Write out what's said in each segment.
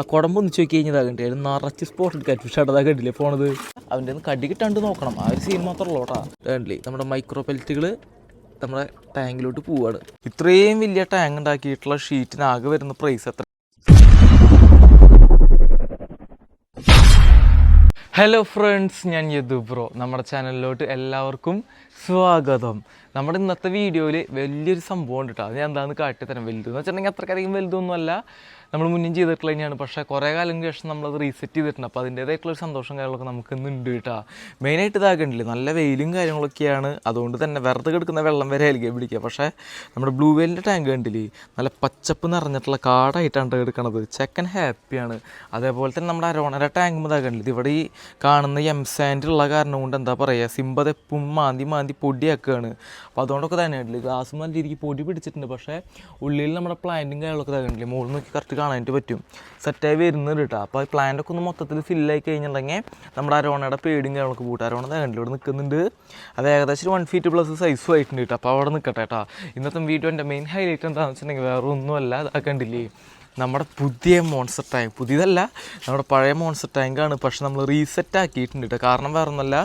ആ കുടമ്പ് ഒന്ന് ചോദിക്കി കഴിഞ്ഞാൽ കണ്ടി നിറച്ച് സ്പോട്ട് ഫിഷ് അതാ കണ്ടില്ലേ പോണത്? അവന്റെ ഒന്ന് കടി കിട്ടാണ്ട് നോക്കണം. ആ ഒരു സീൻ മാത്രമല്ലോ കേട്ടാ. കണ്ടില്ലേ? നമ്മുടെ മൈക്രോ പെൽറ്റുകൾ നമ്മുടെ ടാങ്കിലോട്ട് പോവാണ്. ഇത്രയും വലിയ ടാങ്ക് ഉണ്ടാക്കിയിട്ടുള്ള ഷീറ്റിന് ആകെ വരുന്ന പ്രൈസ് എത്ര? ഹലോ ഫ്രണ്ട്സ് ഞാൻ യദു ബ്രോ നമ്മുടെ ചാനലിലോട്ട് എല്ലാവർക്കും സ്വാഗതം. നമ്മുടെ ഇന്നത്തെ വീഡിയോയിൽ വലിയൊരു സംഭവം ഉണ്ട് കേട്ടോ. അത് ഞാൻ എന്താണെന്ന് കാട്ടിത്തരാം. വലുതെന്ന് വെച്ചിട്ടുണ്ടെങ്കിൽ അത്രക്കധികം വലുതൊന്നുമല്ല. നമ്മൾ മുന്നേ ചെയ്തിട്ടുള്ള തന്നെയാണ് പക്ഷേ കുറേ കാലം ശേഷം നമ്മളത് റീസെറ്റ് ചെയ്തിട്ടുണ്ട്. അപ്പോൾ അതിന്റേതായിട്ടുള്ള ഒരു സന്തോഷം കാര്യങ്ങളൊക്കെ നമുക്ക് ഇന്നുണ്ട് കേട്ടോ. മെയിനായിട്ട് ഇതാകണ്ടില്ലേ നല്ല വെയിലും കാര്യങ്ങളൊക്കെയാണ്. അതുകൊണ്ട് തന്നെ വെറുതെ കിടക്കുന്ന വെള്ളം വരെ ആയിരിക്കും പിടിക്കുക. പക്ഷേ നമ്മുടെ ബ്ലൂ വെയിലിന്റെ ടാങ്ക് കണ്ടില്ലേ? നല്ല പച്ചപ്പ് നിറഞ്ഞിട്ടുള്ള കാടായിട്ടാണ് എടുക്കണത്. ചെക്കൻ ഹാപ്പിയാണ് അതേപോലെ തന്നെ നമ്മുടെ അരോണര ടാങ്ക് മുതൽ കണ്ടില്ലേ? ഇവിടെ ഈ കാണുന്ന എം സാൻഡ് ഉള്ള കാരണം കൊണ്ട് എന്താ പറയുക സിമ്പത് എപ്പും മാന്തി മാന്തി പൊടിയാക്കുകയാണ്. അപ്പോൾ അതുകൊണ്ടൊക്കെ തന്നെ കണ്ടില്ലേ? ഗ്ലാസ് നല്ല രീതിക്ക് പൊടി പിടിച്ചിട്ടുണ്ട്. പക്ഷേ ഉള്ളിൽ നമ്മുടെ പ്ലാന്റും കാര്യങ്ങളൊക്കെ ഇതാ കണ്ടില്ലേ? മുകളിൽ നോക്കി കറക്റ്റ് കാണാനായിട്ട് പറ്റും. സെറ്റായി വരുന്നുണ്ട് കേട്ടോ അപ്പോൾ ഈ പ്ലാന്റൊക്കെ ഒന്ന് മൊത്തത്തിൽ ഫില്ലായി കഴിഞ്ഞിട്ടുണ്ടെങ്കിൽ നമ്മുടെ അരോണയുടെ പേടിയും കാര്യങ്ങളൊക്കെ പൂട്ടും. അരോണ ഇവിടെ നിൽക്കുന്നുണ്ട്. അത് ഏകദേശം വൺ ഫീറ്റ് പ്ലസ് സൈസും ആയിട്ടുണ്ട് കേട്ടോ അപ്പോൾ അവിടെ നിൽക്കട്ടെ കേട്ടോ ഇന്നത്തെ വീഡിയോന്റെ മെയിൻ ഹൈലൈറ്റ് എന്താണെന്ന് വെച്ചിട്ടുണ്ടെങ്കിൽ വേറെ ഒന്നുമല്ല കണ്ടില്ലേ? നമ്മുടെ പുതിയ മോൺസ്റ്റർ ടാങ്ക് പുതിയതല്ല നമ്മുടെ പഴയ മോൺസ്റ്റർ ടാങ്കാണ് പക്ഷെ നമ്മൾ റീസെറ്റ് ആക്കിയിട്ടുണ്ട് കേട്ടോ കാരണം വേറെ ഒന്നല്ല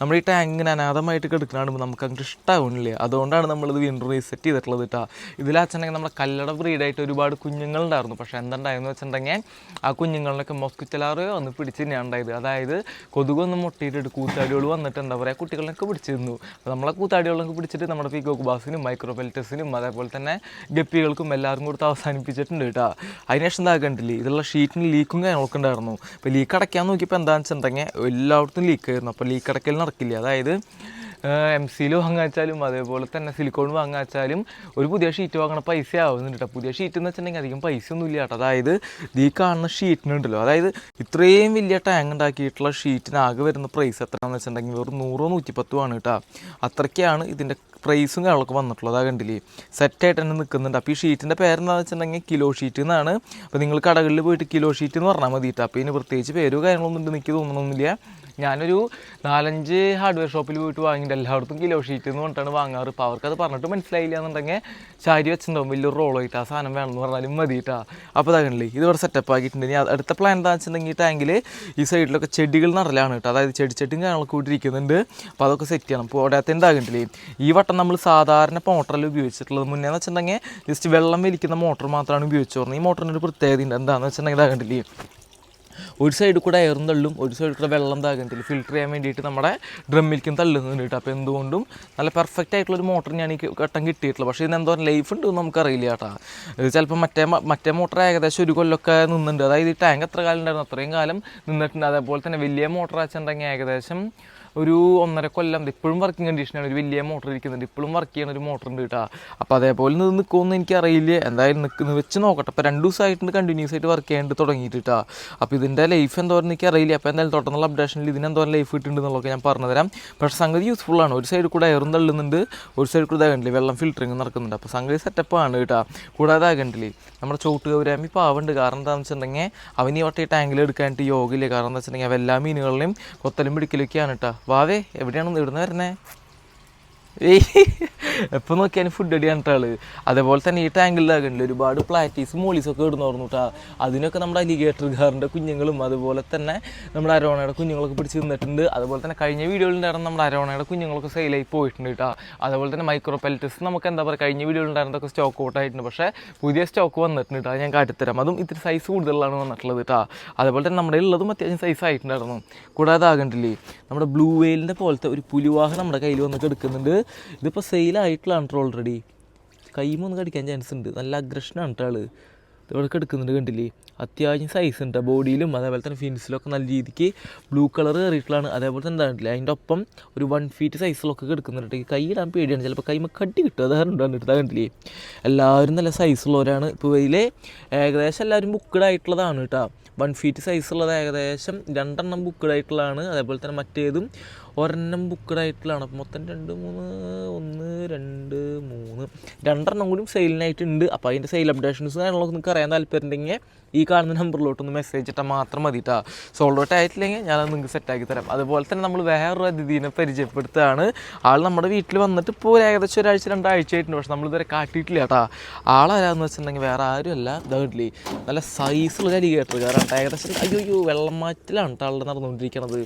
നമ്മുടെ ഈ ടാങ്ക് ഇങ്ങനെ അനാഥമായിട്ട് കിടക്കുന്ന നമുക്ക് അങ്ങോട്ട് ഇഷ്ടമാവുന്നില്ല അതുകൊണ്ടാണ് നമ്മളിത് വീണ്ടും റീസെറ്റ് ചെയ്തിട്ടുള്ളത് കേട്ടോ ഇതിലാച്ചെങ്കിൽ നമ്മുടെ കല്ലട ബ്രീഡായിട്ട് ഒരുപാട് കുഞ്ഞുങ്ങളുണ്ടായിരുന്നു. പക്ഷെ എന്തുണ്ടായിരുന്നു വെച്ചിട്ടുണ്ടെങ്കിൽ ആ കുഞ്ഞുങ്ങളിലൊക്കെ മൊസ്കിറ്റലാറ് ഒന്ന് പിടിച്ച് തന്നെയാണ് ഉണ്ടായത്. അതായത് കൊതുകൊന്നും മുട്ടിയിട്ടിട്ട് കൂത്താടികൾ വന്നിട്ട് എന്താ പറയുക കുട്ടികളൊക്കെ പിടിച്ചിരുന്നു. നമ്മളെ കൂത്താടികളൊക്കെ പിടിച്ചിട്ട് നമ്മുടെ പീക്കോക്ക് ബാസിനും മൈക്രോ പെൽറ്റസിനും അതേപോലെ തന്നെ ഗപ്പികൾക്കും എല്ലാവർക്കും കൊടുത്ത് അവസാനിപ്പിച്ചിട്ടുണ്ട് കേട്ടോ അതിനുശേഷം എന്താ കണ്ടില്ലേ? ഇതുള്ള ഷീറ്റിന് ലീക്കും കാര്യങ്ങളൊക്കെ ഉണ്ടായിരുന്നു. അപ്പോൾ ലീക്ക് അടയ്ക്കാൻ നോക്കിയപ്പോൾ എന്താണെന്ന് വെച്ചിട്ടുണ്ടെങ്കിൽ എല്ലായിടത്തും ലീക്ക് ആയിരുന്നു. അപ്പോൾ ലീക്ക് അടയ്ക്കൽ നടക്കില്ല. അതായത് എം സിയിൽ വാങ്ങാച്ചാലും അതേപോലെ തന്നെ സിലിക്കോൺ വാങ്ങാച്ചാലും ഒരു പുതിയ ഷീറ്റ് വാങ്ങണ പൈസ ആവുന്നുണ്ട് കേട്ടോ പുതിയ ഷീറ്റ് എന്ന് വെച്ചിട്ടുണ്ടെങ്കിൽ അധികം പൈസ ഒന്നും ഇല്ല കേട്ടോ അതായത് ഈ കാണുന്ന ഷീറ്റിനുണ്ടല്ലോ അതായത് ഇത്രയും വലിയ ടാങ്ക് ഉണ്ടാക്കിയിട്ടുള്ള ഷീറ്റിന് ആകെ വരുന്ന പ്രൈസ് എത്രയാണെന്ന് വെച്ചിട്ടുണ്ടെങ്കിൽ വെറും നൂറോ നൂറ്റിപ്പത്തുമാണ് കേട്ടോ അത്രയ്ക്കാണ് ഇതിന്റെ പ്രൈസും കാര്യങ്ങളൊക്കെ വന്നിട്ടുള്ളത്. ആ കണ്ടില്ലേ? സെറ്റായിട്ട് തന്നെ നിൽക്കുന്നുണ്ട് അപ്പോൾ ഈ ഷീറ്റിന്റെ പേരെന്താണെന്ന് വെച്ചിട്ടുണ്ടെങ്കിൽ കിലോ ഷീറ്റ് എന്നാണ്. അപ്പോൾ നിങ്ങൾ കടകളിൽ പോയിട്ട് കിലോ ഷീറ്റ് എന്ന് പറഞ്ഞാൽ മതി കേട്ടോ അപ്പോൾ ഇതിന് പ്രത്യേകിച്ച് പേരോ കാര്യങ്ങളൊന്നും ഉണ്ട് എനിക്ക് തോന്നണമെന്നില്ല ഞാനൊരു നാലഞ്ച് ഹാർഡ്വെയർ ഷോപ്പിൽ പോയിട്ട് വാങ്ങിയിട്ട് എല്ലായിടത്തും കിലോ ഷീറ്റ് എന്ന് പറഞ്ഞിട്ടാണ് വാങ്ങാറ്. അപ്പോൾ അവർക്കത് പറഞ്ഞിട്ട് മനസ്സിലായില്ല എന്നുണ്ടെങ്കിൽ ചാരി വെച്ചിട്ടുണ്ടാവും. വലിയൊരു റോളായിട്ട് ആ സാധനം വേണമെന്ന് പറഞ്ഞാലും മതി കേട്ടോ അപ്പോൾ ഇതാകണില്ലേ ഇതിവിടെ സെറ്റപ്പ് ആക്കിയിട്ടുണ്ട്. ഇനി അടുത്ത പ്ലാൻ എന്താണെന്ന് വെച്ചിട്ടുണ്ടെങ്കിൽ ടാങ്കിൽ ഈ സൈഡിലൊക്കെ ചെടികൾ നിറലാണ് കേട്ടോ അതായത് ചെടി ചെടിയും കാര്യങ്ങളൊക്കെ കൂട്ടിയിരിക്കുന്നുണ്ട് അപ്പോൾ അതൊക്കെ സെറ്റ് ചെയ്യണം. അപ്പോൾ അവിടെ എന്താകണ്ടില്ലേ ഈ വട്ടം നമ്മൾ സാധാരണ മോട്ടറിൽ ഉപയോഗിച്ചിട്ടുള്ളത്. മുന്നേ എന്ന് വെച്ചിട്ടുണ്ടെങ്കിൽ ജസ്റ്റ് വെള്ളം വലിക്കുന്ന മോട്ടർ മാത്രമാണ് ഉപയോഗിച്ചു പറഞ്ഞത് ഈ മോട്ടറിന്റെ ഒരു പ്രത്യേകത ഉണ്ട് എന്താണെന്ന് വെച്ചിട്ടുണ്ടെങ്കിൽ ഇതാകണ്ടില്ലേ ഒരു സൈഡിൽ കൂടെ എയറും തള്ളും ഒരു സൈഡിൽ കൂടെ വെള്ളം താകത്തില്ല ഫിൽറ്റർ ചെയ്യാൻ വേണ്ടിയിട്ട് നമ്മുടെ ഡ്രമ്മിലേക്കും തള്ളുന്നുണ്ട് കേട്ടോ. അപ്പോൾ എന്തുകൊണ്ടും നല്ല പെർഫെക്റ്റ് ആയിട്ടുള്ളൊരു മോട്ടർ ഞാൻ ഈ ഘട്ടം കിട്ടിയിട്ടില്ല പക്ഷേ ഇതിന് എന്തോരം ലൈഫ് ഉണ്ട് നമുക്കറിയില്ല കേട്ടോ. ഇത് ചിലപ്പോൾ മറ്റേ മറ്റേ മോട്ടർ ഏകദേശം ഒരു കൊല്ലമൊക്കെ നിന്നുണ്ട്. അതായത് ഈ ടാങ്ക് എത്ര കാലം ഉണ്ടായിരുന്നു? അത്രയും കാലം നിന്നിട്ടുണ്ട്. അതേപോലെ തന്നെ വലിയ മോട്ടർ വെച്ചിട്ടുണ്ടെങ്കിൽ ഏകദേശം ഒരു ഒന്നര കൊല്ലം ഇപ്പോഴും വർക്കിംഗ് കണ്ടീഷനാണ് ഒരു വലിയ മോട്ടർ ഇരിക്കുന്നുണ്ട്. ഇപ്പോഴും വർക്ക് ചെയ്യണ ഒരു മോട്ടർ ഉണ്ട് കേട്ടോ അപ്പോൾ അതേപോലെ നിന്ന് നിൽക്കുമെന്ന് എനിക്കറിയില്ല. എന്തായാലും നിൽക്കുന്ന വെച്ച് നോക്കട്ടെ. അപ്പോൾ രണ്ട് ദിവസമായിട്ടുണ്ട് കണ്ടിന്യൂസ് ആയിട്ട് വർക്ക് ചെയ്യാണ്ട് തുടങ്ങിയിട്ട് കേട്ടോ അപ്പോൾ ഇതിന്റെ ലൈഫ് എന്തോരം എനിക്ക് അറിയില്ല അപ്പോൾ എന്തായാലും തൊട്ടുള്ള അപ്ഡേഷനിൽ ഇതിന് എന്തോരം ലൈഫ് കിട്ടുന്നുണ്ട് ഞാൻ പറഞ്ഞുതരാം. പക്ഷേ സംഗതി യൂസ്ഫുൾ ആണ്. ഒരു സൈഡിൽ കൂടെ എയറും തള്ളുന്നുണ്ട്. ഒരു സൈഡിൽ കൂടെ ആകണ്ടില്ലേ വെള്ളം ഫിൽറ്ററിങ് നടക്കുന്നുണ്ട്. അപ്പോൾ സംഗതി സെറ്റപ്പാണ് കേട്ടോ കൂടാതെ ആകണ്ടില്ലേ നമ്മുടെ ചോട്ട് ഗൗരാമി പാവുണ്ട്. കാരണം എന്താണെന്ന് വെച്ചിട്ടുണ്ടെങ്കിൽ അവൻ ഈ വട്ടം ഈ ടാങ്കിൽ എടുക്കാനായിട്ട് യോഗയില്ല. കാരണം എന്താ വെച്ചിട്ടുണ്ടെങ്കിൽ അവ എല്ലാ മീനുകളിലെയും കൊത്തലും പിടിക്കലൊക്കെയാണ് കേട്ടോ വാവേ എവിടെയാണ് ഇവിടുന്ന് വരുന്നേ? ഏയ്. എപ്പോൾ നോക്കിയാലും ഫുഡ് അടി കണ്ടിട്ടാൾ അതേപോലെ തന്നെ ഈ ടാങ്കിലാകണ്ടില്ല ഒരുപാട് പ്ലാറ്റീസ് മോളീസൊക്കെ ഇടുന്നു കേട്ടോ അതിനൊക്കെ നമ്മുടെ അലിഗേറ്റർ കാറിന്റെ കുഞ്ഞുങ്ങളും അതുപോലെ തന്നെ നമ്മുടെ അരോണയുടെ കുഞ്ഞുങ്ങളൊക്കെ പിടിച്ച് നിന്നിട്ടുണ്ട്. അതുപോലെ തന്നെ കഴിഞ്ഞ വീഡിയോയിലുണ്ടായിരുന്ന നമ്മുടെ അരോണയുടെ കുഞ്ഞുങ്ങളൊക്കെ സെയിലായി പോയിട്ടുണ്ട് കേട്ടോ അതുപോലെ തന്നെ മൈക്രോ പെൽറ്റസ് നമുക്ക് എന്താ പറയുക കഴിഞ്ഞ വീഡിയോയിലുണ്ടായിരുന്നതൊക്കെ സ്റ്റോക്ക് ഔട്ട് ആയിട്ടുണ്ട്. പക്ഷേ പുതിയ സ്റ്റോക്ക് വന്നിട്ടുണ്ട് കേട്ടോ ഞാൻ കാട്ടിത്തരാം. അതും ഇത്തിരി സൈസ് കൂടുതലാണ് വന്നിട്ടുള്ളത് കേട്ടോ അതുപോലെ തന്നെ നമ്മുടെ ഉള്ളതും അത്യാവശ്യം സൈസ് ആയിട്ടുണ്ടായിരുന്നു. കൂടാതെ ആകണ്ടില്ലേ നമ്മുടെ ബ്ലൂ വെയിലിന്റെ പോലത്തെ ഒരു പുലിവാഹ നമ്മുടെ കയ്യിൽ വന്നിട്ട് എടുക്കുന്നുണ്ട്. ഇതിപ്പോൾ സെയിലായിട്ടുള്ളതാണ് ഓൾറെഡി കൈമൊന്ന് കടിക്കാൻ ചാൻസ് ഉണ്ട്. നല്ല അഗ്രഷനാണ് കേട്ടോ ആൾ ഇവിടെ എടുക്കുന്നുണ്ട് കണ്ടില്ലേ? അത്യാവശ്യം സൈസ് ഉണ്ട് ബോഡിയിലും അതേപോലെ തന്നെ ഫിൻസിലൊക്കെ നല്ല രീതിക്ക് ബ്ലൂ കളർ കയറിയിട്ടുള്ളതാണ്. അതേപോലെ തന്നെ എന്താ അതിന്റെ ഒപ്പം ഒരു വൺ ഫീറ്റ് സൈസിലൊക്കെ എടുക്കുന്നുണ്ട് കൈയിടാൻ പേടിയാണ്. ചിലപ്പോൾ കൈമ കട്ടി കിട്ടും. അതാണ് കണ്ടിട്ട് കണ്ടില്ലേ? എല്ലാവരും നല്ല സൈസുള്ളവരാണ് ഇപ്പോൾ ഇതിലെ ഏകദേശം എല്ലാവരും ബുക്കഡ് ആയിട്ടുള്ളതാണ് കേട്ടോ വൺ ഫീറ്റ് സൈസുള്ളത് ഏകദേശം രണ്ടെണ്ണം ബുക്കഡ് ആയിട്ടുള്ളതാണ്. അതേപോലെ തന്നെ മറ്റേതും ഒരെണ്ണം ബുക്കഡായിട്ടുള്ളതാണ് അപ്പോൾ അപ്പം മൊത്തം രണ്ട് മൂന്ന് ഒന്ന് രണ്ട് മൂന്ന്. രണ്ടെണ്ണം കൂടി സെയിലിനായിട്ടുണ്ട് അപ്പോൾ അതിന്റെ സെയിൽ അപ്ഡേഷൻസ് കാര്യങ്ങളൊക്കെ നിങ്ങൾക്ക് അറിയാൻ താല്പര്യമുണ്ടെങ്കിൽ ഈ കാണുന്ന നമ്പറിലോട്ടൊന്ന് മെസ്സേജ് ഇട്ടാൽ മാത്രം മതി കേട്ടോ സോൾഡ് ഔട്ട് ആയിട്ടില്ലെങ്കിൽ ഞാനത് നിങ്ങൾക്ക് സെറ്റാക്കി തരാം. അതുപോലെ തന്നെ നമ്മൾ വേറൊരു അതിഥീനെ പരിചയപ്പെടുത്തുകയാണ്. ആൾ നമ്മുടെ വീട്ടിൽ വന്നിട്ട് ഇപ്പോൾ ഏകദേശം ഒരാഴ്ച രണ്ടാഴ്ച ആയിട്ടുണ്ട്. പക്ഷെ നമ്മളിതുവരെ കാട്ടിയിട്ടില്ല കേട്ടോ ആളാരാന്ന് വെച്ചിട്ടുണ്ടെങ്കിൽ വേറെ ആരുമല്ല. ഇതായിട്ടില്ലേ നല്ല സൈസുള്ള അലിഗേറ്റർ കാരണം ഏകദേശം അയ്യോ അയ്യോ വെള്ളം മാറ്റിലാണ് കേട്ടോ ആളുടെ നടന്നുകൊണ്ടിരിക്കുന്നത്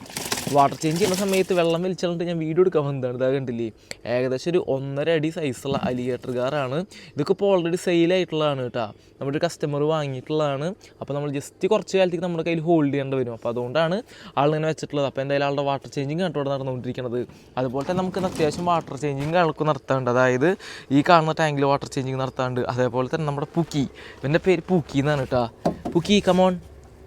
വാട്ടർ ചേഞ്ച് ചെയ്യുന്ന സമയത്ത് വെള്ളം വലിച്ചിട്ട് ഞാൻ വീഡിയോ എടുക്കാൻ വന്നതാണ്. ഇതാ കണ്ടില്ലേ? ഏകദേശം ഒരു ഒന്നര അടി സൈസുള്ള അലിഗേറ്റർ കാറാണ്. ഇതൊക്കെ ഇപ്പോൾ ഓൾറെഡി സെയിലായിട്ടുള്ളതാണ് കേട്ടോ. നമ്മുടെ കസ്റ്റമർ വാങ്ങിയിട്ടുള്ളതാണ്. അപ്പോൾ നമ്മൾ ജസ്റ്റ് കുറച്ച് കാലത്തേക്ക് നമ്മുടെ കയ്യിൽ ഹോൾഡ് ചെയ്യേണ്ടി വരും. അപ്പോൾ അതുകൊണ്ടാണ് ആളിങ്ങനെ വെച്ചിട്ടുള്ളത്. അപ്പോൾ എന്തായാലും ആളുടെ വാട്ടർ ചേഞ്ചിങ് കണ്ടോ ഇവിടെ നടന്നുകൊണ്ടിരിക്കുന്നത് അതുപോലെ തന്നെ നമുക്ക് അത്യാവശ്യം വാട്ടർ ചേഞ്ചിങ് ആൾക്ക് നടത്താറുണ്ട് അതായത് ഈ കാണുന്ന ടാങ്കിൽ വാട്ടർ ചേഞ്ചിങ് നടത്താറുണ്ട് അതേപോലെ തന്നെ നമ്മുടെ പുക്കി ഇവന്റെ പേര് പുക്കി എന്നാണ് കേട്ടോ. പുക്കി കമോൺ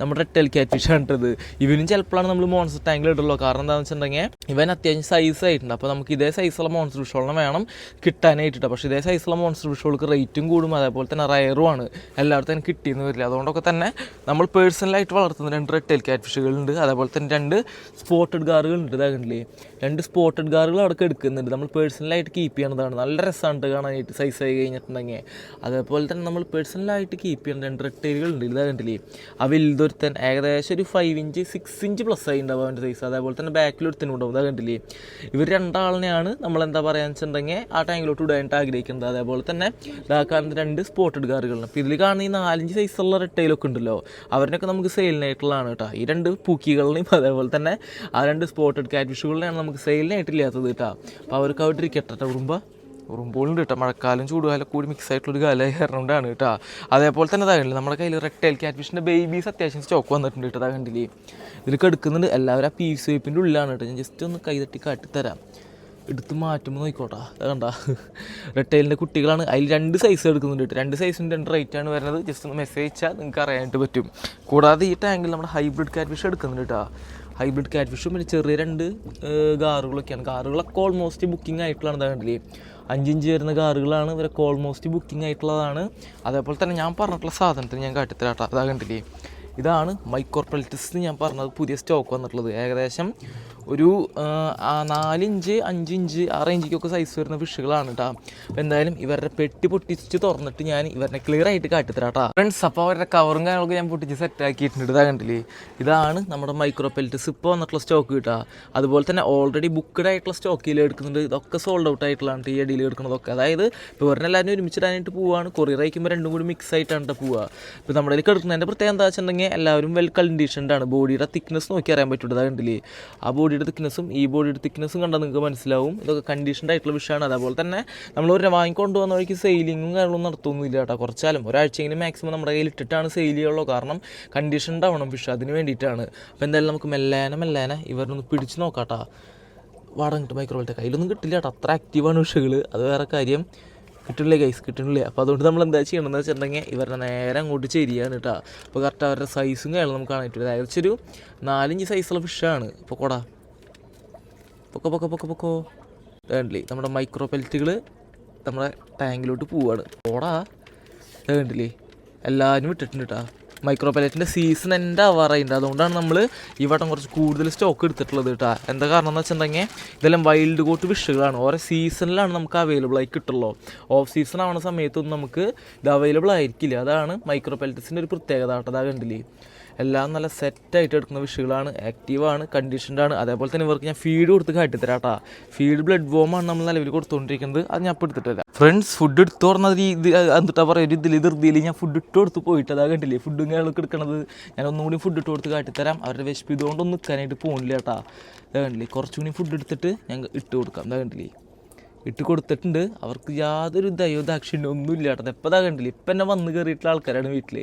നമ്മുടെ ടെൽ ക്യാറ്റ് ഫിഷ് കണ്ടത് ഇവനും ചിലപ്പോഴാണ് നമ്മൾ മോൺസ്റ്റർ ടാങ്കിൽ ഇടുള്ളൂ കാരണം എന്താണെന്ന് വെച്ചിട്ടുണ്ടെങ്കിൽ ഇവൻ അത്യാവശ്യം സൈസ് ആയിട്ടുണ്ട്. അപ്പോൾ നമുക്ക് ഇതേ സൈസുള്ള മോൺസ്റ്റർ ഫിഷോളിനെ വേണം കിട്ടാനായിട്ടിട്ട് പക്ഷേ ഇതേ സൈസുള്ള മോൺസ്റ്റർ ഫിഷോൾക്ക് റേറ്റും കൂടും. അതേപോലെ തന്നെ റയറുമാണ് എല്ലായിടത്തും തന്നെ കിട്ടിയെന്ന് വരില്ല. അതുകൊണ്ടൊക്കെ തന്നെ നമ്മൾ പേഴ്സണലായിട്ട് വളർത്തുന്ന രണ്ട് റെഡ് ടെൽ ക്യാറ്റ് ഫിഷുകളുണ്ട് അതേപോലെ തന്നെ രണ്ട് സ്പോട്ടഡ് ഗാറുകളുണ്ട് ഇതാകണ്ടില്ലേ രണ്ട് സ്പോട്ടഡ് ഗാറുകൾ അവിടെ എടുക്കുന്നുണ്ട്. നമ്മൾ പേഴ്സണലായിട്ട് കീപ്പ് ചെയ്യണതാണ് നല്ല രസമാണ് കാണാനായിട്ട് സൈസ് ആയി കഴിഞ്ഞിട്ടുണ്ടെങ്കിൽ. അതേപോലെ തന്നെ നമ്മൾ പേഴ്സണലായിട്ട് കീപ്പ് ചെയ്യുന്ന രണ്ട് റെഡ് ടെയിലുകളുണ്ട് ഇതാകണ്ടില്ലേ കണ്ടില്ലേ? ആ വലുതൊരുത്തൻ ഏകദേശം ഒരു five inch six inch plus ആയി ഉണ്ടാവും അവന്റെ സൈസ് അതേപോലെ തന്നെ ബാക്കിൽ ഒരുത്തനും ഉണ്ടാവും. ഇതാ കണ്ടില്ലേ? ഇവർ രണ്ടാളിനെയാണ് നമ്മൾ എന്താ പറയുക വെച്ചിട്ടുണ്ടെങ്കിൽ ആ ടാങ്കിലോട്ട് ഇടാനായിട്ട് ആഗ്രഹിക്കുന്നത്. അതേപോലെ തന്നെ ഇതാക്കാൻ രണ്ട് സ്പോട്ടഡ് കാറുകളാണ് അപ്പോൾ ഇതിൽ കാണുന്ന ഈ നാലഞ്ച് സൈസുള്ള റിട്ടൈലൊക്കെ ഉണ്ടല്ലോ അവരിനൊക്കെ നമുക്ക് സെയിലിനായിട്ടുള്ളതാണ് കേട്ടോ. ഈ രണ്ട് പൂക്കികളിനെയും അതേപോലെ തന്നെ ആ രണ്ട് സ്പോട്ടഡ് കാറ്റ് ഫിഷുകളിനെയാണ് നമുക്ക് സെയിലിനായിട്ടില്ലാത്തത് കേട്ടോ. അപ്പോൾ അവർക്ക് അവിടെ ഇരിക്കട്ടെ ഉറുമ്പ ഉറുമ്പോളുണ്ട് കേട്ടോ മഴക്കാലം ചൂടുകാലം കൂടി മിക്സ് ആയിട്ടുള്ളൊരു കാലമായി കാരണമുണ്ടാണ് കേട്ടോ അതേപോലെ തന്നെ തകണ്ടില്ല നമ്മുടെ കയ്യിൽ റെക്ടൈൽ ക്യാറ്റ്ഫിഷിന്റെ ബേബീസ് അത്യാവശ്യം സ്റ്റോക്ക് വന്നിട്ടുണ്ട് കേട്ടോ കണ്ടില്ലേ. ഇതിൽ കെടുക്കുന്നുണ്ട്. എല്ലാവരും ആ പീസ് വേപ്പിന്റെ ഉള്ളിലാണ് കേട്ടോ ഞാൻ ജസ്റ്റ് ഒന്ന് കൈ തട്ടി കാട്ടിത്തരാം. എടുത്ത് മാറ്റുമ്പോൾ നോക്കിക്കോട്ടാ. അത് കണ്ട. റെട്ടൈലിന്റെ കുട്ടികളാണ്. അതിൽ രണ്ട് സൈസ് എടുക്കുന്നുണ്ട് കേട്ടോ രണ്ട് സൈസിന്റെ രണ്ട് റേറ്റ് ആണ് വരുന്നത്. ജസ്റ്റ് ഒന്ന് മെസ്സേജ് അയച്ചാൽ നിങ്ങൾക്ക് അറിയാനായിട്ട് പറ്റും. കൂടാതെ ഈ ടാങ്കിൽ നമ്മുടെ ഹൈബ്രിഡ് കാറ്റ് ഫിഷ് എടുക്കുന്നുണ്ട് കേട്ടോ ഹൈബ്രിഡ് കാറ്റ് ഫിഷും പിന്നെ ചെറിയ രണ്ട് കാറുകളൊക്കെയാണ്. ഗാറുകളൊക്കെ ഓൾമോസ്റ്റ് ബുക്കിംഗ് ആയിട്ടുള്ളതാണ് ഇതാ കണ്ടില്ലേ? അഞ്ചിഞ്ച് വരുന്ന കാറുകളാണ് ഇവരൊക്കെ ഓൾമോസ്റ്റ് ബുക്കിംഗ് ആയിട്ടുള്ളതാണ്. അതേപോലെ തന്നെ ഞാൻ പറഞ്ഞിട്ടുള്ള സാധനത്തിന് ഞാൻ കാട്ടിത്തരാട്ടോ അതാ കണ്ടില്ലേ? ഇതാണ് എന്ന് ഞാൻ പറഞ്ഞത്. പുതിയ സ്റ്റോക്ക് വന്നിട്ടുള്ളത്. ഏകദേശം ഒരു ആ, ആ നാലിഞ്ച് അഞ്ചിഞ്ച് ആറ് ഇഞ്ചിക്കൊക്കെ സൈസ് വരുന്ന ഫിഷുകളാണ് കേട്ടോ അപ്പോൾ എന്തായാലും ഇവരുടെ പെട്ടി പൊട്ടിച്ച് തുറന്നിട്ട് ഞാൻ ഇവരുടെ ക്ലിയർ ആയിട്ട് കാട്ടിത്തരാം കേട്ടോ ഫ്രണ്ട്സ് അപ്പോൾ അവരുടെ കവറും കാര്യങ്ങളൊക്കെ ഞാൻ പൊട്ടിച്ച് സെറ്റ് ആക്കിയിട്ടുണ്ട് ഇതാ കണ്ടില്ലേ? ഇതാണ് നമ്മുടെ മൈക്രോ പെൽറ്റ് ഇപ്പോൾ വന്നിട്ടുള്ള സ്റ്റോക്ക് കിട്ടുക അതുപോലെ തന്നെ ഓൾറെഡി ബുക്ക്ഡ് ആയിട്ടുള്ള സ്റ്റോക്കിൽ എടുക്കുന്നുണ്ട്. ഇതൊക്കെ സോൾഡ് ഔട്ട് ആയിട്ടുള്ളതാണ് ഈ അടിയിൽ എടുക്കുന്നതൊക്കെ. അതായത് ഇപ്പോൾ ഇവരെല്ലാവരും ഒരുമിച്ചിടാനായിട്ട് പോവുകയാണ് കൊറിയർ അയക്കുമ്പോൾ രണ്ടും കൂടി മിക്സ് ആയിട്ടാണ് പോവുക ഇപ്പോൾ നമ്മുടെ കയ്യിൽ കിടക്കുന്നതിന്റെ പ്രത്യേകം എന്താ വെച്ചിട്ടുണ്ടെങ്കിൽ എല്ലാവരും വെൽ കണ്ടീഷൻഡ് ആണ്. ബോഡിയുടെ തിക്നെസ് നോക്കി അറിയാൻ പറ്റുള്ളൂ കണ്ടില്ലേ? ആ ബോഡിയുടെ തിക്നെസ്സും ഈ ബോഡിയുടെ തിക്നെസ്സും കണ്ടാൽ നിങ്ങൾക്ക് മനസ്സിലാവും. ഇതൊക്കെ കണ്ടീഷൻഡ് ആയിട്ടുള്ള വിഷയമാണ്. അതേപോലെ തന്നെ നമ്മൾ ഒരു വാങ്ങിക്കൊണ്ട് വന്ന വഴിക്ക് സെയിലിങ്ങും കാര്യങ്ങളൊന്നും നടത്തുന്നില്ല കേട്ടോ. കുറച്ചാലും ഒരാഴ്ചയെങ്കിലും മാക്സിമം നമ്മുടെ കയ്യിൽ ഇട്ടിട്ടാണ് സെയിൽ ചെയ്യുള്ളൂ കാരണം കണ്ടീഷൻഡ് ആവണം ഫിഷ് അതിന് വേണ്ടിയിട്ടാണ്. അപ്പോൾ എന്തായാലും നമുക്ക് മെല്ലേന മെല്ലേന ഇവരൊന്ന് പിടിച്ച് നോക്കാട്ടാ വാടങ്ങിട്ട് മൈക്രോവോൾട്ടെ കയ്യിലൊന്നും കിട്ടില്ല കേട്ടോ. അത്ര ആക്റ്റീവാണ് വിഷകൾ അത് വേറെ കാര്യം. കിട്ടില്ലേ ഗൈസ് കിട്ടുന്നില്ലേ? അപ്പോൾ അതുകൊണ്ട് നമ്മൾ എന്താ ചെയ്യണമെന്ന് വെച്ചിട്ടുണ്ടെങ്കിൽ ഇവരുടെ നേരെ അങ്ങോട്ട് ചെരിയാണ് കേട്ടോ. അപ്പോൾ കറക്റ്റ് അവരുടെ സൈസും കാര്യങ്ങളും നമുക്ക് കാണാൻ പറ്റും. ഏകദേശം ഒരു നാലഞ്ച് സൈസുള്ള ഫിഷാണ് ഇപ്പോൾ കൊടാ. പൊക്കോ പൊക്കോ പൊക്കോ പൊക്കോ. കണ്ടില്ലേ? നമ്മുടെ മൈക്രോ പെൽറ്റുകൾ നമ്മുടെ ടാങ്കിലോട്ട് പോവാണ്. ഓടാ. വേണ്ടില്ലേ എല്ലാവരും വിട്ടിട്ടുണ്ട് കേട്ടോ മൈക്രോ പെലറ്റിന്റെ സീസൺ എന്റെ ആവാറായിട്ടുണ്ട് അതുകൊണ്ടാണ് നമ്മൾ ഈ വട്ടം കുറച്ച് കൂടുതൽ സ്റ്റോക്ക് എടുത്തിട്ടുള്ളത് കേട്ടോ എന്താ കാരണം എന്ന് വെച്ചിട്ടുണ്ടെങ്കിൽ ഇതെല്ലാം വൈൽഡ് കോട്ട് വിഷുകളാണ് ഓരോ സീസണിലാണ് നമുക്ക് അവൈലബിൾ ആയി കിട്ടുള്ളൂ. ഓഫ് സീസൺ ആവുന്ന സമയത്തൊന്നും നമുക്ക് ഇത് അവൈലബിൾ ആയിരിക്കില്ല. അതാണ് മൈക്രോ പെലറ്റിന്റെ ഒരു പ്രത്യേകത കേട്ടോ അതാ കണ്ടില്ലേ? എല്ലാം നല്ല സെറ്റായിട്ട് എടുക്കുന്ന വിഷുകളാണ് ആക്റ്റീവാണ് കണ്ടീഷൻഡ് ആണ്. അതേപോലെ തന്നെ ഇവർക്ക് ഞാൻ ഫീഡ് കൊടുത്ത് കാട്ടിത്തരാം കേട്ടോ ഫീഡ് ബ്ലഡ് വോമാണ് നമ്മൾ നിലവിൽ കൊടുത്തുകൊണ്ടിരിക്കുന്നത് അത് ഞാൻ ഇപ്പോൾ എടുത്തിട്ടില്ല. ഫ്രണ്ട്സ് ഫുഡ് എടുത്തു പറഞ്ഞത് ഇത് എന്നിട്ടാ പറയുക ഒരു ഇതിൽ ധൃതിയിൽ ഞാൻ ഫുഡ് ഇട്ട് കൊടുത്ത് പോയിട്ട് അതാ കണ്ടില്ലേ? ഫുഡും കാര്യങ്ങളൊക്കെ എടുക്കണത്. ഞാൻ ഒന്നുകൂടി ഫുഡ് ഇട്ട് കൊടുത്ത് കാട്ടിത്തരാം. അവരുടെ വിശപ്പ് ഇതുകൊണ്ടൊന്നും നിൽക്കാനായിട്ട് പോകുന്നില്ല കേട്ടാ. ഇതാ കണ്ടില്ലേ? കുറച്ചുകൂടി ഫുഡ് എടുത്തിട്ട് ഞാൻ ഇട്ട് കൊടുക്കാം. ഇതാ കണ്ടില്ലേ? ഇട്ട് കൊടുത്തിട്ടുണ്ട് അവർക്ക് യാതൊരു ദയോ ദാക്ഷിണ്യം ഒന്നും ഇല്ല കേട്ടോ. എപ്പോൾ ഇതാ കണ്ടില്ല? ഇപ്പം തന്നെ വന്ന് കയറിയിട്ടുള്ള ആൾക്കാരാണ് വീട്ടിൽ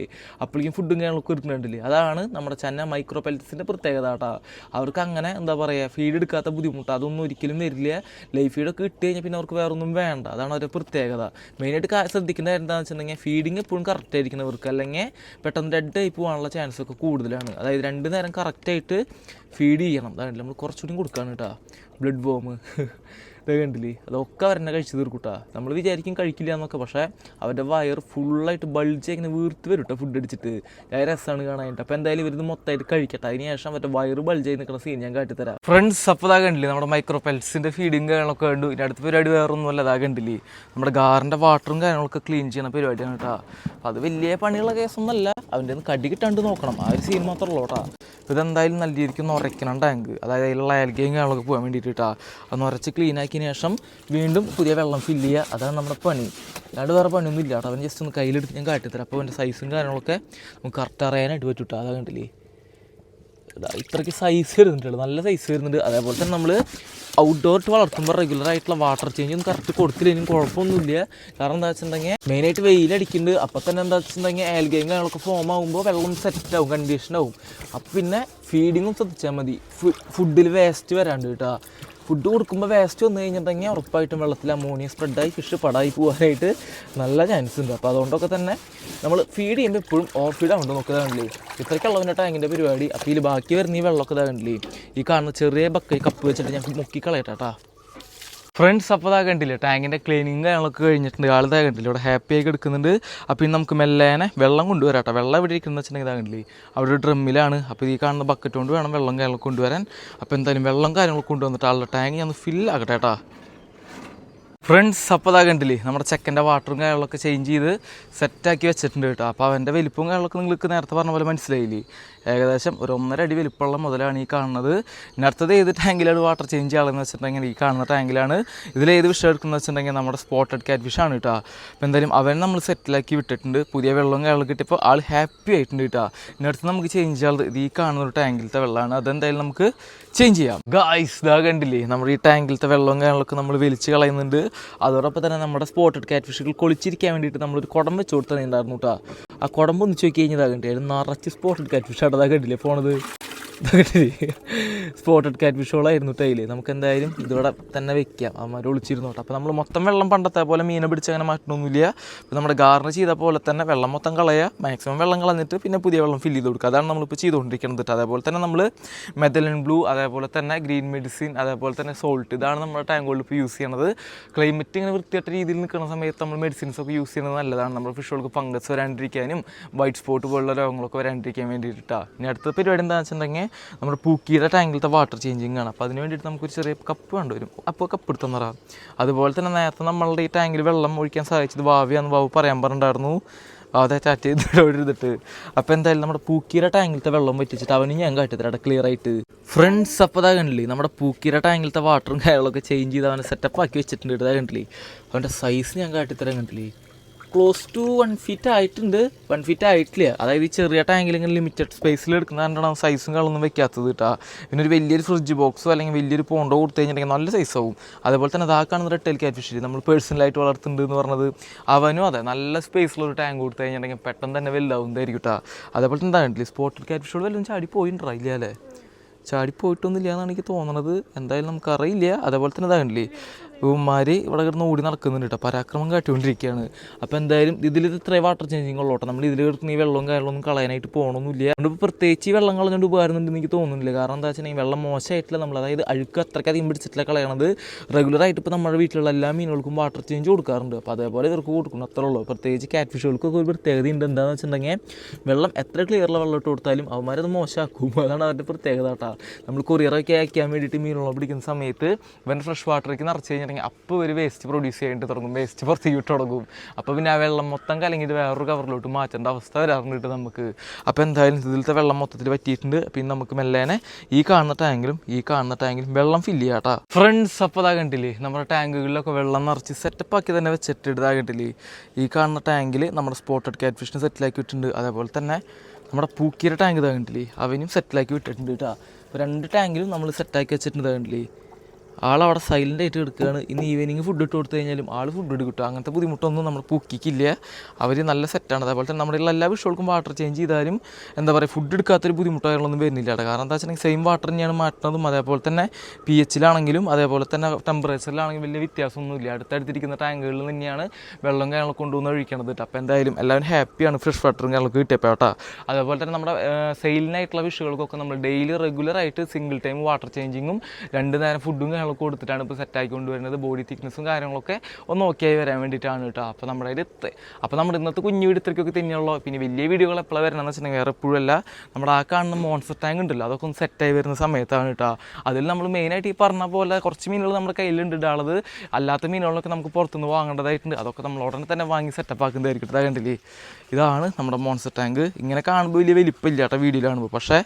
അപ്പോഴേക്കും ഫുഡും കാര്യങ്ങളൊക്കെ ഒരുക്കുന്നുണ്ടല്ലേ അതാണ് നമ്മുടെ ചെന്ന മൈക്രോ പെൽറ്റ്സിന്റെ പ്രത്യേകത കേട്ടോ. അവർക്ക് അങ്ങനെ എന്താ പറയുക ഫീഡ് എടുക്കാത്ത ബുദ്ധിമുട്ട്. അതൊന്നും ഒരിക്കലും വരില്ല. ലൈഫ് ഫീഡൊക്കെ ഇട്ട് കഴിഞ്ഞാൽ പിന്നെ അവർക്ക് വേറൊന്നും വേണ്ട. അതാണ് അവരുടെ പ്രത്യേകത. മെയിനായിട്ട് ശ്രദ്ധിക്കേണ്ട എന്താണെന്ന് വെച്ചിട്ടുണ്ടെങ്കിൽ ഫീഡിങ് എപ്പോഴും കറക്റ്റ് ആയിരിക്കുന്നവർക്ക് അല്ലെങ്കിൽ പെട്ടെന്ന് ഡെഡ് ആയി പോകാനുള്ള ചാൻസ് ഒക്കെ കൂടുതലാണ്. അതായത് രണ്ട് നേരം കറക്റ്റായിട്ട് ഫീഡ് ചെയ്യണം. അതാണ് നമ്മൾ കുറച്ചുകൂടി കൊടുക്കുകയാണ് കേട്ടോ. ബ്ലഡ് ബോം ഇത് കണ്ടില്ലേ? അതൊക്കെ അവരെന്നെ കഴിച്ച് തീർക്കൂട്ടാ നമ്മൾ വിചാരിക്കും കഴിക്കില്ല എന്നൊക്കെ. പക്ഷേ അവരുടെ വയർ ഫുള്ളായിട്ട് ബൾജ് ഇങ്ങനെ വീർത്ത് വരും കേട്ടോ ഫുഡ് അടിച്ചിട്ട്. ഞാൻ രസമാണ് കാണാനായിട്ട്. അപ്പോൾ എന്തായാലും ഇവരിത് മൊത്തമായിട്ട് കഴിക്കട്ടെ. അതിന് ശേഷം അവരുടെ വയർ ബൾജ് ആയി നിൽക്കുന്ന സീൻ ഞാൻ കാട്ടിത്തരാം. ഫ്രണ്ട്സ് അപ്പോൾ ഇതാ കണ്ടില്ലേ? നമ്മുടെ മൈക്രോ പെൽസിന്റെ ഫീഡിങ് കാര്യങ്ങളൊക്കെ കണ്ടു. ഇനി അടുത്ത പരിപാടി വേറൊന്നും അല്ല ഇതാ കണ്ടില്ലേ? നമ്മുടെ ഗാറിന്റെ വാട്ടറും കാര്യങ്ങളൊക്കെ ക്ലീൻ ചെയ്യുന്ന പരിപാടിയാണ് കേട്ടോ അപ്പോൾ അത് വലിയ പണിയുള്ള കേസൊന്നുമല്ല. അവന്റെ കടി കിട്ടാണ്ട് നോക്കണം. ആ ഒരു സീൻ മാത്രമേ ഉള്ളൂ കേട്ടോ ഇതെന്തായാലും നല്ല രീതിക്ക് ഒന്ന് ഉറയ്ക്കണം ടാങ്ക് അതായത് അതിലുള്ള അയൽക്കയും കാര്യങ്ങളൊക്കെ പോകാൻ വേണ്ടിയിട്ട് കേട്ടോ അന്ന് ഉറച്ച് ക്ലീൻ ആക്കിയതിന് ശേഷം വീണ്ടും പുതിയ വെള്ളം ഫില്ല് ചെയ്യുക. അതാണ് നമ്മുടെ പണി. അല്ലാണ്ട് വേറെ പണിയൊന്നും ഇല്ല കേട്ടോ അവൻ ജസ്റ്റ് ഒന്ന് കയ്യിലെടുത്ത് ഞാൻ കാട്ടിത്തരാം. അപ്പോൾ അവന്റെ സൈസും കാര്യങ്ങളൊക്കെ നമുക്ക് കറക്റ്റ് അറിയാനായിട്ട് പറ്റും കേട്ടോ അതാ കണ്ടില്ലേ? ഇതാ ഇത്രയ്ക്ക് സൈസ് വരുന്നുണ്ട് നല്ല സൈസ് വരുന്നുണ്ട്. അതേപോലെ തന്നെ നമ്മൾ ഔട്ട്ഡോർ വളർത്തുമ്പോൾ റെഗുലർ ആയിട്ടുള്ള വാട്ടർ ചേഞ്ച് ഒന്നും കറക്റ്റ് കൊടുത്തില്ലെങ്കിലും കുഴപ്പമൊന്നുമില്ല. കാരണം എന്താ വെച്ചിട്ടുണ്ടെങ്കിൽ മെയിനായിട്ട് വെയിലടിക്കുന്നുണ്ട് അപ്പോൾ തന്നെ എന്താ വെച്ചിട്ടുണ്ടെങ്കിൽ ആൽഗയും കാര്യങ്ങളൊക്കെ ഫോം ആകുമ്പോൾ വെള്ളം സെറ്റ് ആവും കണ്ടീഷൻ ആവും. അപ്പോൾ പിന്നെ ഫീഡിങ്ങും ശ്രദ്ധിച്ചാൽ മതി. ഫുഡിൽ വേസ്റ്റ് വരാണ്ട് കേട്ടോ ഫുഡ് കൊടുക്കുമ്പോൾ വേസ്റ്റ് വന്നു കഴിഞ്ഞിട്ടുണ്ടെങ്കിൽ ഉറപ്പായിട്ടും വെള്ളത്തിൽ അമോണിയ സ്പ്രെഡായി ഫിഷ് പടായി പോകാനായിട്ട് നല്ല ചാൻസ് ഉണ്ട്. അപ്പോൾ അതുകൊണ്ടൊക്കെ തന്നെ നമ്മൾ ഫീഡ് ചെയ്യുമ്പോൾ എപ്പോഴും ഓവർ ഫീഡ് ആവുന്നുണ്ട് നോക്കുക കണ്ടില്ലേ? ഇത്രയ്ക്ക് ഉള്ളതിന്റെ ടാങ്കിന്റെ പരിപാടി. അപ്പോൾ ഇതിൽ ബാക്കി വരുന്ന ഈ വെള്ളമൊക്കെ ഇതാ കണ്ടില്ലേ? ഈ കാണുന്ന ചെറിയ ബക്ക കപ്പ് വെച്ചിട്ട് ഞങ്ങൾക്ക് മുക്കി കളയട്ടാ ഫ്രണ്ട്സ് അപ്പോൾ ഇതാ കണ്ടില്ലേ ടാങ്കിന്റെ ക്ലീനിങ് കാര്യങ്ങളൊക്കെ കഴിഞ്ഞിട്ടുണ്ട്. ആളിതാ കണ്ടില്ലേ ഇവിടെ ഹാപ്പി ആയി എടുക്കുന്നുണ്ട് അപ്പോൾ ഇനി നമുക്ക് മെല്ലേനെ വെള്ളം കൊണ്ടുവരാം കേട്ടോ. വെള്ളം ഇവിടെ ഇരിക്കുന്നത് വെച്ചിട്ടുണ്ടെങ്കിൽ ഇതാ കണ്ടില്ലേ അവിടെ ഒരു ഡ്രമ്മിലാണ് അപ്പോൾ ഈ കാണുന്ന ബക്കറ്റ് കൊണ്ട് വേണം വെള്ളം കാര്യങ്ങളൊക്കെ കൊണ്ടുവരാൻ. അപ്പോൾ എന്തായാലും വെള്ളം കാര്യങ്ങളൊക്കെ കൊണ്ടുവന്നിട്ട് ആളുടെ ടാങ്ക് ഞാൻ ഫിൽ ആക്കട്ടെ കേട്ടോ. ഫ്രണ്ട്സ് അപ്പോൾ ഇതാ കണ്ടില്ലേ നമ്മുടെ ചെക്കന്റെ വാട്ടറും കാര്യങ്ങളൊക്കെ ചേഞ്ച് ചെയ്ത് സെറ്റാക്കി വെച്ചിട്ടുണ്ട് കേട്ടോ. അപ്പോൾ അവന്റെ വലിപ്പവും കാര്യങ്ങളൊക്കെ നിങ്ങൾക്ക് നേരത്തെ പറഞ്ഞ പോലെ മനസ്സിലായില്ലേ? ഏകദേശം ഒരു ഒന്നര അടി വലിപ്പമുള്ള മുതലാണ് ഈ കാണുന്നത്. ഇനി അടുത്തത് ഏത് ടാങ്കിലാണ് വാട്ടർ ചേഞ്ച് ചെയ്യാമെന്ന് വെച്ചിട്ടുണ്ടെങ്കിൽ ഈ കാണുന്ന ടാങ്കിലാണ് ഇതിൽ ഏത് വിഷയം എടുക്കുന്നത് വെച്ചിട്ടുണ്ടെങ്കിൽ നമ്മുടെ സ്പോട്ടഡ് ക്യാറ്റ് ഫിഷാണ് കേട്ടോ അപ്പോൾ എന്തായാലും അവൻ നമ്മൾ സെറ്റിലാക്കി വിട്ടിട്ടുണ്ട്. പുതിയ വെള്ളവും കാര്യങ്ങളും കിട്ടിയപ്പോൾ ആൾ ഹാപ്പി ആയിട്ടുണ്ട് കേട്ടോ ഇനി അടുത്ത് നമുക്ക് ചേഞ്ച് ചെയ്യാനുള്ളത് ഈ കാണുന്ന ഒരു ടാങ്കിലത്തെ വെള്ളമാണ്. അതെന്തായാലും നമുക്ക് ചേഞ്ച് ചെയ്യാം. ഗായ്സ് ഇതാ കണ്ടില്ലേ? നമ്മുടെ ഈ ടാങ്കിലത്തെ വെള്ളവും കാര്യങ്ങളൊക്കെ നമ്മൾ വലിച്ച് കളയുന്നുണ്ട്. അതോടൊപ്പം തന്നെ നമ്മുടെ സ്പോട്ടഡ് ക്യാറ്റ് ഫിഷുകൾ കൊളിച്ചിരിക്കാൻ വേണ്ടിയിട്ട് നമ്മളൊരു കുടം വെച്ച് കൊടുത്തിട്ടുണ്ടായിരുന്നു കേട്ടോ ആ കുടമ്പ് ഒന്ന് ചോദിക്കഴിഞ്ഞതാകട്ടെ നിറച്ച് സ്പോട്ടഡ് കാറ്റ് കേട്ടില്ലേ ഫോണത് ഇതാ. പോണത് സ്പോട്ടഡ് കാറ്റ് ഫിഷുകളായിരുന്നു ടൈൽ നമുക്ക് എന്തായാലും ഇതിവിടെ തന്നെ വെക്കാം. അമ്മമാർ ഒളിച്ചിരുന്നോട്ടെ. അപ്പോൾ നമ്മൾ മൊത്തം വെള്ളം പണ്ടത്തെ പോലെ മീനെ പിടിച്ച് അങ്ങനെ മാറ്റണമൊന്നുമില്ല നമ്മുടെ ഗാർഡൻ ചെയ്ത പോലെ തന്നെ വെള്ളം മൊത്തം കളയുക മാക്സിമം വെള്ളം കളഞ്ഞിട്ട് പിന്നെ പുതിയ വെള്ളം ഫില്ല് ചെയ്ത് കൊടുക്കുക. അതാണ് നമ്മളിപ്പോൾ ചെയ്തുകൊണ്ടിരിക്കുന്നത് കേട്ടോ അതേപോലെ തന്നെ നമ്മൾ മെഥലിൻ ബ്ലൂ അതേപോലെ തന്നെ ഗ്രീൻ മെഡിസിൻ അതേപോലെ തന്നെ സോൾട്ട് ഇതാണ് നമ്മുടെ ടാങ്കുകളിൽ ഇപ്പോൾ യൂസ് ചെയ്യണത്. ക്ലൈമറ്റ് ഇങ്ങനെ വൃത്തിയായിട്ട രീതിയിൽ നിൽക്കുന്ന സമയത്ത് നമ്മൾ മെഡിസിൻസ് ഒക്കെ യൂസ് ചെയ്യുന്നത് നല്ലതാണ്. നമ്മുടെ ഫിഷുകൾക്ക് ഫംഗസ് വരാണ്ടിരിക്കാനും വൈറ്റ് സ്പോട്ട് പോലുള്ള രോഗങ്ങളൊക്കെ വരാണ്ടിരിക്കാൻ വേണ്ടിയിട്ടാണ് ഇനി അടുത്ത പരിപാടി എന്താണെന്ന് വെച്ചിട്ടുണ്ടെങ്കിൽ നമ്മുടെ പൂക്കിയുടെ ടാങ്കിലത്തെ വാട്ടർ ചേഞ്ചിങ് ആണ്. അപ്പോൾ അതിന് വേണ്ടിയിട്ട് നമുക്കൊരു ചെറിയ കപ്പ് വേണ്ടിവരും അപ്പോൾ കപ്പ് എടുത്തു തന്നറ അതുപോലെ തന്നെ നേരത്തെ നമ്മളുടെ ഈ ടാങ്കിൽ വെള്ളം ഒഴിക്കാൻ സഹായിച്ചത് ഭാവിയാന്ന് ബാബു പറയാൻ പറഞ്ഞിട്ടുണ്ടായിരുന്നു. അതെ ചാറ്റ് ചെയ്തിട്ട് അവിടെ അപ്പോൾ എന്തായാലും നമ്മുടെ പൂക്കീര ടാങ്കിലത്തെ വെള്ളം വറ്റിച്ചിട്ട് അവന് ഞാൻ കാട്ടിത്തരാം. ക്ലിയർ ആയിട്ട്. ഫ്രണ്ട്സ് അപ്പോൾ ഇതാ കണ്ടില്ലേ? നമ്മുടെ പൂക്കീര ടാങ്കിലത്തെ വാട്ടറും കാര്യങ്ങളൊക്കെ ചേഞ്ച് ചെയ്ത് അവനെ സെറ്റപ്പ് ആക്കി വെച്ചിട്ടുണ്ട്. ഇതാ കണ്ടില്ലേ? അവന്റെ സൈസ് ഞാൻ കാട്ടിത്തരാൻ കണ്ടില്ലേ? ക്ലോസ് ടു വൺ ഫീറ്റ് ആയിട്ടുണ്ട്. വൺ ഫീറ്റ് ആയിട്ടില്ല. അതായത് ഈ ചെറിയ ടാങ്കിൽ ഇങ്ങനെ ലിമിറ്റഡ് സ്പേസിൽ എടുക്കുന്ന കാരണം സൈസും കളൊന്നും വെക്കാത്തത് കേട്ടോ പിന്നെ ഒരു വലിയൊരു ഫ്രിഡ്ജ് ബോക്സോ അല്ലെങ്കിൽ വലിയൊരു പോണ്ടോ കൊടുത്തു കഴിഞ്ഞിട്ടുണ്ടെങ്കിൽ നല്ല സൈസ് ആവും. അതേപോലെ തന്നെ അതാ കാണുന്ന റെട്ടൽ ക്യാറ്റ് ഫിഷ് നമ്മൾ പേഴ്സണലായിട്ട് വളർത്തുന്നുണ്ട് എന്ന് പറഞ്ഞത്. അവനും അതെ നല്ല സ്പേസിലൊരു ടാങ്ക് കൊടുത്തു കഴിഞ്ഞിട്ടുണ്ടെങ്കിൽ പെട്ടെന്ന് തന്നെ വലുതാവുന്നതായിരിക്കും കേട്ടോ അതേപോലെ തന്നെ എന്താ കണ്ടില്ലേ സ്പോട്ടഡ് ക്യാറ്റ് ഫിഷുകൾ വല്ലതും ചാടി പോയിട്ടുണ്ടായില്ല അല്ലേ? ചാടി പോയിട്ടൊന്നുമില്ല എന്നാണ് എനിക്ക് തോന്നണത്. എന്തായാലും നമുക്കറിയില്ല. അതേപോലെ തന്നെ ഇതാ കണ്ടില്ലേ ഇവന്മാർ ഇവിടെ കിടന്ന് ഓടി നടക്കുന്നുണ്ട് കേട്ടോ പരാക്രമം കാട്ടിക്കൊണ്ടിരിക്കുകയാണ്. അപ്പോൾ എന്തായാലും ഇതിൽ ഇത്രയും വാട്ടർ ചേഞ്ചിങ് ഉള്ളോട്ടെ നമ്മൾ ഇതിൽ കിടക്കുന്ന ഈ വെള്ളവും കാര്യങ്ങളൊന്നും കളയാനായിട്ട് പോകണമെന്നില്ല അതുകൊണ്ട് പ്രത്യേകിച്ച് ഈ വെള്ളം കളഞ്ഞുകൊണ്ട് ഉപകാരമുണ്ടെന്ന് എനിക്ക് തോന്നുന്നില്ല. കാരണം എന്താ വെച്ചിട്ടുണ്ടെങ്കിൽ വെള്ളം മോശമായിട്ടില്ല നമ്മൾ അതായത് അഴുക്ക് അത്രയ്ക്കധികം പിടിച്ചിട്ടില്ല കളയണത്. റെഗുലറായിട്ട് ഇപ്പോൾ നമ്മുടെ വീട്ടിലുള്ള എല്ലാ മീനുകൾക്കും വാട്ടർ ചേഞ്ച് കൊടുക്കാറുണ്ട്. അപ്പോൾ അതേപോലെ ഇവർക്ക് കൊടുക്കണം. അത്രേ ഉള്ളൂ. പ്രത്യേകിച്ച് കാറ്റ് ഫിഷുകൾക്കൊക്കെ ഒരു പ്രത്യേകത ഉണ്ട് എന്താണെന്ന് വെച്ചിട്ടുണ്ടെങ്കിൽ വെള്ളം എത്ര ക്ലിയറുള്ള വെള്ളം ഇട്ട് കൊടുത്താലും അവന്മാരത് മോശമാക്കും. അതാണ് അവരുടെ പ്രത്യേകത കേട്ടോ നമ്മൾ കൊറിയറൊക്കെ അയക്കാൻ വേണ്ടിയിട്ട് മീനുകൾ പിടിക്കുന്ന സമയത്ത് ഇവൻ ഫ്രഷ് വാട്ടറേക്ക് നിറച്ച് കഴിഞ്ഞിട്ടുണ്ടെങ്കിൽ അപ്പോൾ ഒരു വേസ്റ്റ് പ്രൊഡ്യൂസ് ചെയ്യേണ്ടി തുടങ്ങും. വേസ്റ്റ് പുറത്തേക്ക് തുടങ്ങും അപ്പോൾ പിന്നെ ആ വെള്ളം മൊത്തം കലങ്ങിയിട്ട് വേറൊരു കവറിലോട്ട് മാറ്റേണ്ട അവസ്ഥ വരാറുണ്ട് നമുക്ക്. അപ്പോൾ എന്തായാലും ഇതിലത്തെ വെള്ളം മൊത്തത്തിൽ പറ്റിയിട്ടുണ്ട് പിന്നെ നമുക്ക് മെല്ലേനെ ഈ കാണുന്ന ടാങ്കിലും ഈ കാണുന്ന ടാങ്കിലും വെള്ളം ഫില്ല് ചെയ്യാം കേട്ടോ ഫ്രണ്ട്സ് അപ്പോൾ ഇതാ കണ്ടില്ലേ? നമ്മുടെ ടാങ്കുകളിലൊക്കെ വെള്ളം നിറച്ച് സെറ്റപ്പ് ആക്കി തന്നെ വെച്ചിട്ട് ഇതാ കണ്ടില്ലേ? ഈ കാണുന്ന ടാങ്കിൽ നമ്മുടെ സ്പോട്ടഡ് കാറ്റ് ഫിഷിനെ സെറ്റിലാക്കി വിട്ടിട്ടുണ്ട് അതേപോലെ തന്നെ നമ്മുടെ പൂക്കിയുടെ ടാങ്ക് ഇതാ കണ്ടില്ലേ? അവനും സെറ്റിലാക്കി വിട്ടിട്ടുണ്ട് കേട്ടോ രണ്ട് ടാങ്കിലും നമ്മൾ സെറ്റാക്കി വെച്ചിട്ടുണ്ട് ഇതാ കണ്ടില്ലേ? ആളവിടെ സൈലന്റ് ആയിട്ട് എടുക്കുകയാണ് ഇന്ന് ഈവനിങ് ഫുഡ് ഇട്ട് കൊടുത്തു കഴിഞ്ഞാലും ആൾ ഫുഡ് ഇട്ട് കിട്ടും. അങ്ങനത്തെ ബുദ്ധിമുട്ടൊന്നും നമ്മൾ പൂക്കിക്കില്ല. അവർ നല്ല സെറ്റാണ് അതേപോലെ തന്നെ നമ്മുടെ എല്ലാ വിഷുകൾക്കും വാട്ടർ ചേഞ്ച് ചെയ്താലും എന്താ പറയുക ഫുഡ് എടുക്കാത്തൊരു ബുദ്ധിമുട്ടുകളൊന്നും വരുന്നില്ല. കാരണം എന്താ വെച്ചിട്ടുണ്ടെങ്കിൽ സെയിം വാട്ടർ തന്നെയാണ് മാറ്റുന്നതും. അതേപോലെ തന്നെ പി എച്ചിലാണെങ്കിലും അതേപോലെ തന്നെ ടെമ്പറേച്ചറിലാണെങ്കിലും വലിയ വ്യത്യാസമൊന്നുമില്ല. അടുത്തടുത്തിരിക്കുന്ന ടാങ്കുകളിൽ തന്നെയാണ് വെള്ളം കാര്യങ്ങളൊക്കെ കൊണ്ടുവന്ന് ഒഴിക്കണത് അപ്പോൾ എന്തായാലും എല്ലാവരും ഹാപ്പിയാണ് ഫ്രഷ് വാട്ടറും കാര്യങ്ങളൊക്കെ കിട്ടിയപ്പോൾ കേട്ടോ അതേപോലെ തന്നെ നമ്മുടെ സെയിലിനായിട്ടുള്ള വിഷുകൾക്കൊക്കെ നമ്മൾ ഡെയിലി റെഗുലറായിട്ട് സിംഗിൾ ടൈം വാട്ടർ ചേഞ്ചിങ്ങും രണ്ട് നേരം ഫുഡും കാര്യങ്ങളൊക്കെ കൊടുത്തിട്ടാണ് ഇപ്പോൾ സെറ്റാക്കി കൊണ്ടുവരുന്നത്. ബോഡി തിക്നെസ്സും കാര്യങ്ങളൊക്കെ ഒന്ന് ഓക്കെ ആയി വരാൻ വേണ്ടിയിട്ടാണ് കേട്ടോ. അപ്പോൾ നമ്മുടെ അടുത്ത് അപ്പോൾ നമ്മുടെ ഇന്നത്തെ കുഞ്ഞു വീട് ഇത്രയ്ക്കൊക്കെ തന്നെയുള്ളൂ പിന്നെ വലിയ വീഡിയോകൾ എപ്പോഴാണ് വരണമെന്ന് വെച്ചിട്ടുണ്ടെങ്കിൽ വേറെ എപ്പോഴും അല്ല. നമ്മുടെ ആ കാണുന്ന മോൺസ്റ്റർ ടാങ്ക് ഉണ്ടല്ലോ അതൊക്കെ ഒന്ന് സെറ്റായി വരുന്ന സമയത്താണ് കേട്ടോ. അതിൽ നമ്മൾ മെയിനായിട്ട് ഈ പറഞ്ഞ പോലെ കുറച്ച് മീനുകൾ നമ്മുടെ കയ്യിലുണ്ട് ഇടാളത് അല്ലാത്ത മീനുകളൊക്കെ നമുക്ക് പുറത്തുനിന്ന് വാങ്ങേണ്ടതായിട്ടുണ്ട്. അതൊക്കെ നമ്മൾ ഉടനെ തന്നെ വാങ്ങി സെറ്റപ്പ് ആക്കുന്നതായിരിക്കും ഇതാ കണ്ടില്ലേ? ഇതാണ് നമ്മുടെ മോൺസ്റ്റർ ടാങ്ക് ഇങ്ങനെ കാണുമ്പോൾ വലിയ വലിപ്പമില്ല കേട്ടോ വീഡിയോയിൽ കാണുമ്പോൾ പക്ഷേ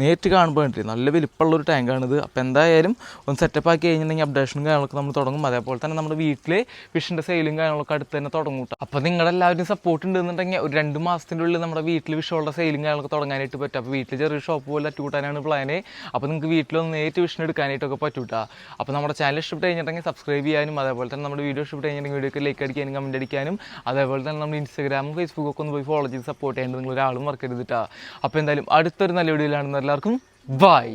നേരിട്ട് കാണുമ്പോൾ കണ്ടില്ലേ? നല്ല വലിപ്പമുള്ളൊരു ടാങ്കാണിത് അപ്പോൾ എന്തായാലും ഒന്ന് സെറ്റപ്പ് ആക്കി കഴിഞ്ഞിട്ടുണ്ടെങ്കിൽ അപ്ഡേഷനും കാര്യങ്ങളൊക്കെ നമ്മൾ തുടങ്ങും. അതേപോലെ തന്നെ നമ്മുടെ വീട്ടിൽ ഫിഷിന്റെ സെയിലും കാര്യങ്ങളൊക്കെ അടുത്ത് തന്നെ തുടങ്ങും അപ്പോൾ നിങ്ങളുടെ എല്ലാവരും സപ്പോർട്ട് ഉണ്ടെന്നുണ്ടെങ്കിൽ ഒരു രണ്ട് മാസത്തിന്റെ ഉള്ളിൽ നമ്മുടെ വീട്ടിൽ വിഷുള്ള സെയിലും കാര്യങ്ങളൊക്കെ തുടങ്ങാനായിട്ട് പറ്റും. അപ്പോൾ വീട്ടിൽ ചെറിയ ഷോപ്പ് പോലെ അറ്റുകൂട്ടാനാണ് പ്ലാന് അപ്പോൾ നിങ്ങൾക്ക് വീട്ടിലൊന്ന് നേരിട്ട് വിഷൻ എടുക്കാനായിട്ടൊക്കെ പറ്റും കേട്ടോ അപ്പോൾ നമ്മുടെ ചാനൽ ഇഷ്ടപ്പെട്ട് കഴിഞ്ഞിട്ടുണ്ടെങ്കിൽ സബ്സ്ക്രൈബ് ചെയ്യാനും അതേപോലെ തന്നെ നമ്മുടെ വീഡിയോ ഇഷ്ടപ്പെട്ട് കഴിഞ്ഞിട്ടുണ്ടെങ്കിൽ വീഡിയോക്ക് ലൈക്ക് അടിക്കാനും കമന്റ് അടിക്കാനും അതേപോലെ തന്നെ നമ്മുടെ ഇൻസ്റ്റാഗ്രാമും ഫേസ്ബുക്കും ഒക്കെ ഒന്ന് പോയി ഫോളോ ചെയ്ത് സപ്പോർട്ട് ചെയ്യേണ്ടത് നിങ്ങൾ ഒരാളും വർക്ക് കേട്ടോ അപ്പോൾ എന്തായാലും അടുത്തൊരു നല്ല വീഡിയോയിലാണെന്ന് എല്ലാവർക്കും ബൈ